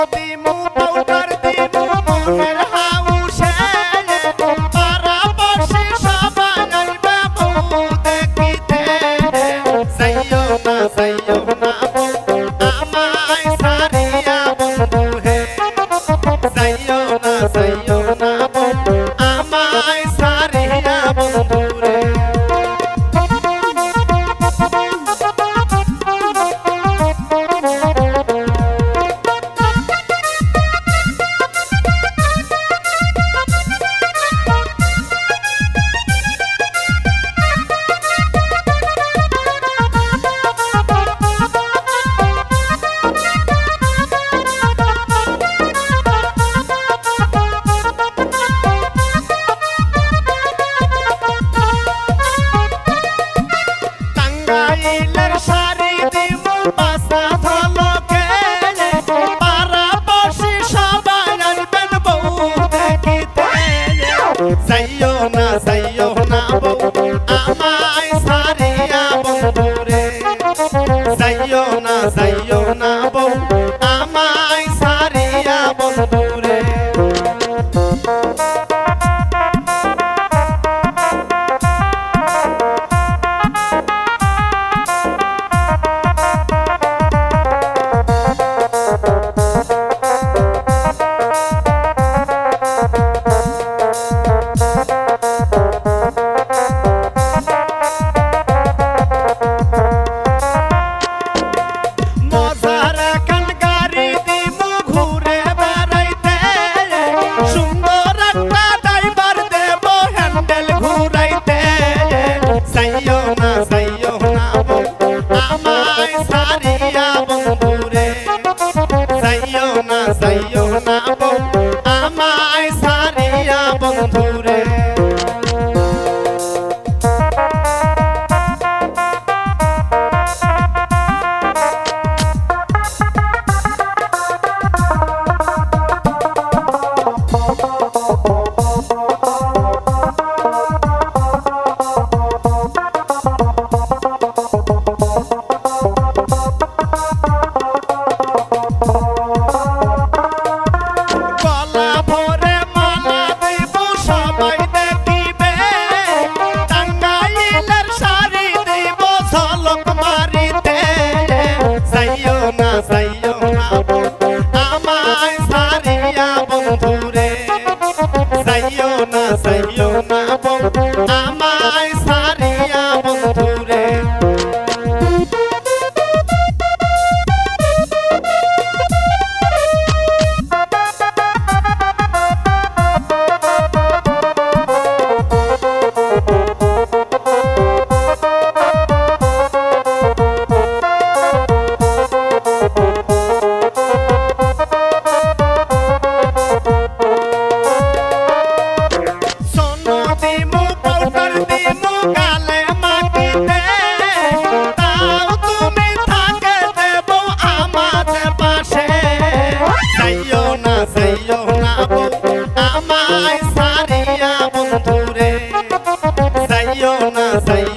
নবী যাইও না যাইও না বউ। আমায় সারিয়া বন্ধু Rafael さい。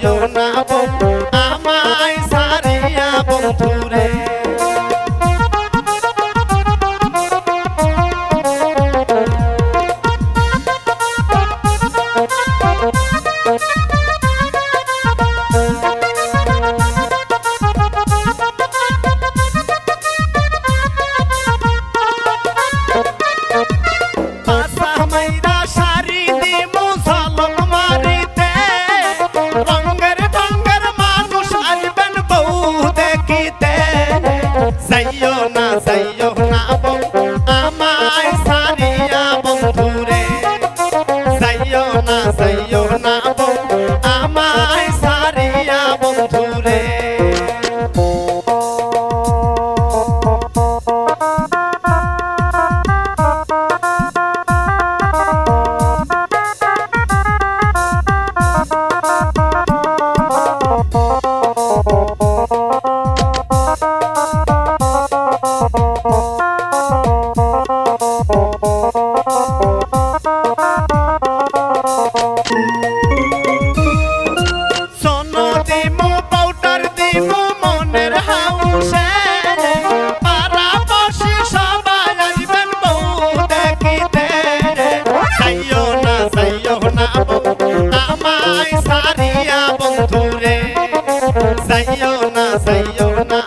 যাইও না যাইও না